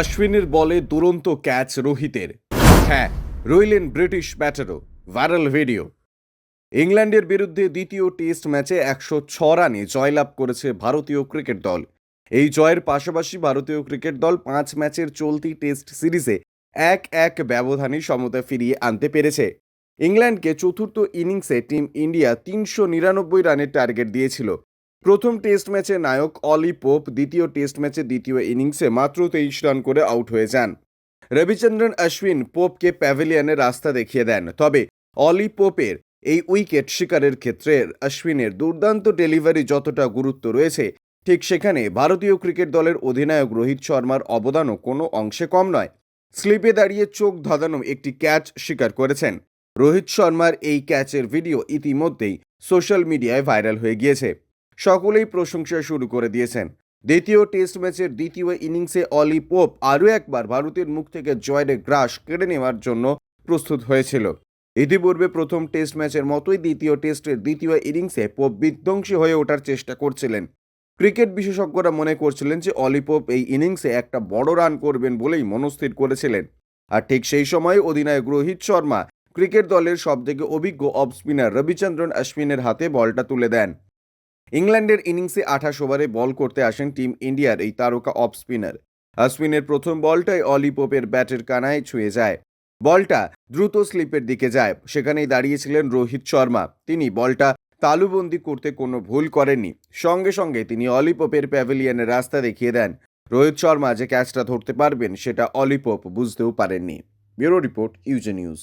অশ্বিনের বলে দুরন্ত ক্যাচ রোহিতের। হ্যাঁ রইলেন ব্রিটিশ ব্যাটারও। Viral video. ইংল্যান্ডের বিরুদ্ধে দ্বিতীয় টেস্ট ম্যাচে একশো ছ রানে জয়লাভ করেছে ভারতীয় ক্রিকেট দল। এই জয়ের পাশাপাশি ভারতীয় ক্রিকেট দল পাঁচ ম্যাচের চলতি টেস্ট সিরিজে এক এক ব্যবধানে সমতা ফিরিয়ে আনতে পেরেছে। ইংল্যান্ডকে চতুর্থ ইনিংসে টিম ইন্ডিয়া তিনশো নিরানব্বই রানের টার্গেট দিয়েছিল। প্রথম টেস্ট ম্যাচে নায়ক অলি পোপ দ্বিতীয় টেস্ট ম্যাচে দ্বিতীয় ইনিংসে মাত্র তেইশ রান করে আউট হয়ে যান। রবিচন্দ্রন অশ্বিন পোপকে প্যাভিলিয়নে রাস্তা দেখিয়ে দেন। তবে অলি পোপের এই উইকেট শিকারের ক্ষেত্রে অশ্বিনের দুর্দান্ত ডেলিভারি যতটা গুরুত্ব রয়েছে, ঠিক সেখানে ভারতীয় ক্রিকেট দলের অধিনায়ক রোহিত শর্মার অবদানও কোনো অংশে কম নয়। স্লিপে দাঁড়িয়ে চোখ ধাঁধানো একটি ক্যাচ শিকার করেছেন। রোহিত শর্মার এই ক্যাচের ভিডিও ইতিমধ্যেই সোশ্যাল মিডিয়ায় ভাইরাল হয়ে গিয়েছে। সকলেই প্রশংসা শুরু করে দিয়েছেন। দ্বিতীয় টেস্ট ম্যাচের দ্বিতীয় ইনিংসে অলি পোপ আরও একবার ভারতের মুখ থেকে জয়ের গ্রাস কেড়ে নেওয়ার জন্য প্রস্তুত হয়েছিল। ইতিপূর্বে প্রথম টেস্ট ম্যাচের মতোই দ্বিতীয় টেস্টের দ্বিতীয় ইনিংসে পোপ বিধ্বংসী হয়ে ওঠার চেষ্টা করছিলেন। ক্রিকেট বিশেষজ্ঞরা মনে করছিলেন যে অলি পোপ এই ইনিংসে একটা বড় রান করবেন বলেই মনস্থির করেছিলেন। আর ঠিক সেই সময় অধিনায়ক রোহিত শর্মা ক্রিকেট দলের সবথেকে অভিজ্ঞ অফ স্পিনার রবিচন্দ্রন অশ্বিনের হাতে বলটা তুলে দেন। ইংল্যান্ডের ইনিংসে আঠাশ ওভারে বল করতে আসেন টিম ইন্ডিয়ার এই তারকা অফ স্পিনার। অশ্বিনের প্রথম বলটাই অলি পোপের ব্যাটের কানায় ছুঁয়ে যায়। বলটা দ্রুত স্লিপের দিকে যায়। সেখানেই দাঁড়িয়েছিলেন রোহিত শর্মা। তিনি বলটা তালুবন্দি করতে কোনো ভুল করেননি। সঙ্গে সঙ্গে তিনি অলি পোপের প্যাভিলিয়নের রাস্তা দেখিয়ে দেন। রোহিত শর্মা যে ক্যাচটা ধরতে পারবেন সেটা অলি পোপ বুঝতেও পারেননি। Bureau report UJ news.